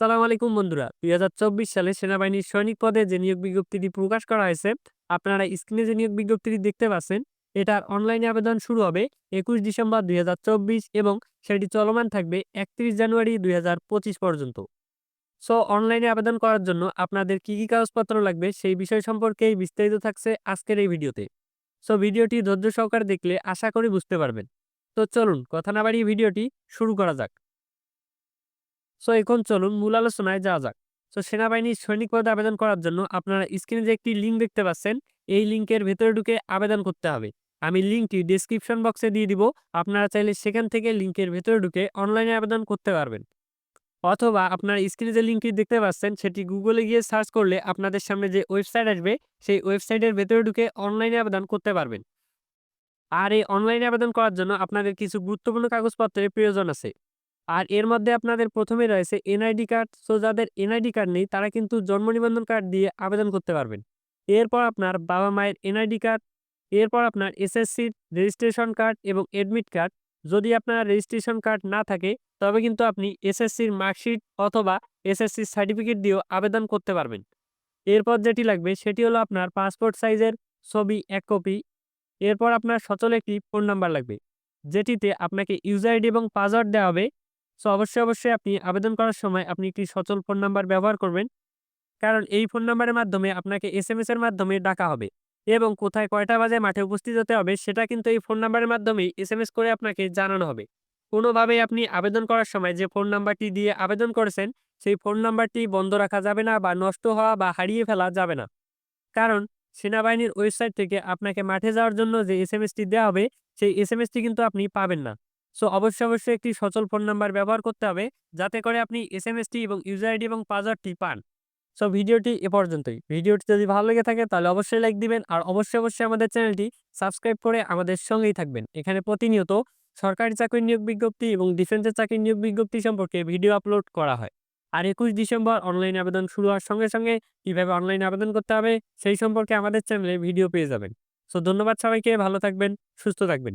সালাম আলাইকুম বন্ধুরা। দুই হাজার চব্বিশ সালে সেনাবাহিনীর সৈনিক পদে যে নিয়োগ বিজ্ঞপ্তিটি প্রকাশ করা হয়েছে, আপনারা স্ক্রিনে যে নিয়োগ বিজ্ঞপ্তিটি দেখতে পাচ্ছেন, এটার অনলাইনে আবেদন শুরু হবে একুশ ডিসেম্বর দুই হাজার চব্বিশ এবং সেটি চলমান থাকবে একত্রিশ জানুয়ারি দুই হাজার পঁচিশ পর্যন্ত। সো, অনলাইনে আবেদন করার জন্য আপনাদের কী কী কাগজপত্র লাগবে সেই বিষয় সম্পর্কেই বিস্তারিত থাকছে আজকের এই ভিডিওতে। সো, ভিডিওটি ধৈর্য সহকারে দেখলে আশা করি বুঝতে পারবেন। তো চলুন, কথা না বাড়িয়ে ভিডিওটি শুরু করা যাক। সো এখন চলুন মূল আলোচনায় যাওয়া যাক। সো সেনাবাহিনীর সৈনিক পদে আবেদন করার জন্য আপনারা স্ক্রিনে যে একটি লিঙ্ক দেখতে পাচ্ছেন, এই লিঙ্কের ভেতরে ঢুকে আবেদন করতে হবে। আমি লিঙ্কটি ডিসক্রিপশন বক্সে দিয়ে দিব। আপনারা চাইলে সেখান থেকে লিঙ্কের ভেতরে ঢুকে অনলাইনে আবেদন করতে পারবেন। অথবা আপনার স্ক্রিনে যে লিঙ্কটি দেখতে পাচ্ছেন, সেটি গুগলে গিয়ে সার্চ করলে আপনাদের সামনে যে ওয়েবসাইট আসবে, সেই ওয়েবসাইটের ভেতরে ঢুকে অনলাইনে আবেদন করতে পারবেন। আর এই অনলাইনে আবেদন করার জন্য আপনাদের কিছু গুরুত্বপূর্ণ কাগজপত্রের প্রয়োজন আছে। আর এর মধ্যে আপনাদের প্রথমে রয়েছে এনআইডি কার্ড। সো, যাদের এনআইডি কার্ড নেই, তারা কিন্তু জন্ম নিবন্ধন কার্ড দিয়ে আবেদন করতে পারবেন। এরপর আপনার বাবা মায়ের এনআইডি কার্ড, এরপর আপনার এসএসসির রেজিস্ট্রেশন কার্ড এবং এডমিট কার্ড। যদি আপনার রেজিস্ট্রেশন কার্ড না থাকে, তবে কিন্তু আপনি এসএসসির মার্কশিট অথবা এসএসসির সার্টিফিকেট দিয়েও আবেদন করতে পারবেন। এরপর যেটি লাগবে, সেটি হলো আপনার পাসপোর্ট সাইজের ছবি, এক কপি। এরপর আপনার সচল একটি ফোন নাম্বার লাগবে, যেটিতে আপনাকে ইউজার আইডি এবং পাসওয়ার্ড দেওয়া হবে। সো অবশ্যই অবশ্যই আপনি আবেদন করার সময় আপনি একটি সচল ফোন নাম্বার ব্যবহার করবেন। কারণ এই ফোন নাম্বারের মাধ্যমে আপনাকে এস এম এর মাধ্যমে ডাকা হবে এবং কোথায় কয়টা বাজে মাঠে উপস্থিত হতে হবে সেটা কিন্তু এই ফোন নাম্বারের মাধ্যমেই এস এম এস করে আপনাকে জানানো হবে। কোনোভাবেই আপনি আবেদন করার সময় যে ফোন নাম্বারটি দিয়ে আবেদন করেছেন সেই ফোন নাম্বারটি বন্ধ রাখা যাবে না বা নষ্ট হওয়া বা হারিয়ে ফেলা যাবে না। কারণ সেনাবাহিনীর ওয়েবসাইট থেকে আপনাকে মাঠে যাওয়ার জন্য যে এস এম এসটি দেওয়া হবে সেই এস এম এসটি কিন্তু আপনি পাবেন না। সো অবশ্যই অবশ্যই একটি সচল ফোন নাম্বার ব্যবহার করতে হবে, যাতে করে আপনি এস এম এসটি এবং ইউজার আইডি এবং পাসওয়ার্ডটি পান। সো ভিডিওটি এ পর্যন্তই। ভিডিওটি যদি ভালো লেগে থাকে, তাহলে অবশ্যই লাইক দিবেন, আর অবশ্যই অবশ্যই আমাদের চ্যানেলটি সাবস্ক্রাইব করে আমাদের সঙ্গেই থাকবেন। এখানে প্রতিনিয়ত সরকারি চাকরির নিয়োগ বিজ্ঞপ্তি এবং ডিফেন্সের চাকরির নিয়োগ বিজ্ঞপ্তি সম্পর্কে ভিডিও আপলোড করা হয়। আর একুশ ডিসেম্বর অনলাইন আবেদন শুরু হওয়ার সঙ্গে সঙ্গে কীভাবে অনলাইন আবেদন করতে হবে, সেই সম্পর্কে আমাদের চ্যানেলে ভিডিও পেয়ে যাবেন। সো ধন্যবাদ সবাইকে, ভালো থাকবেন, সুস্থ থাকবেন।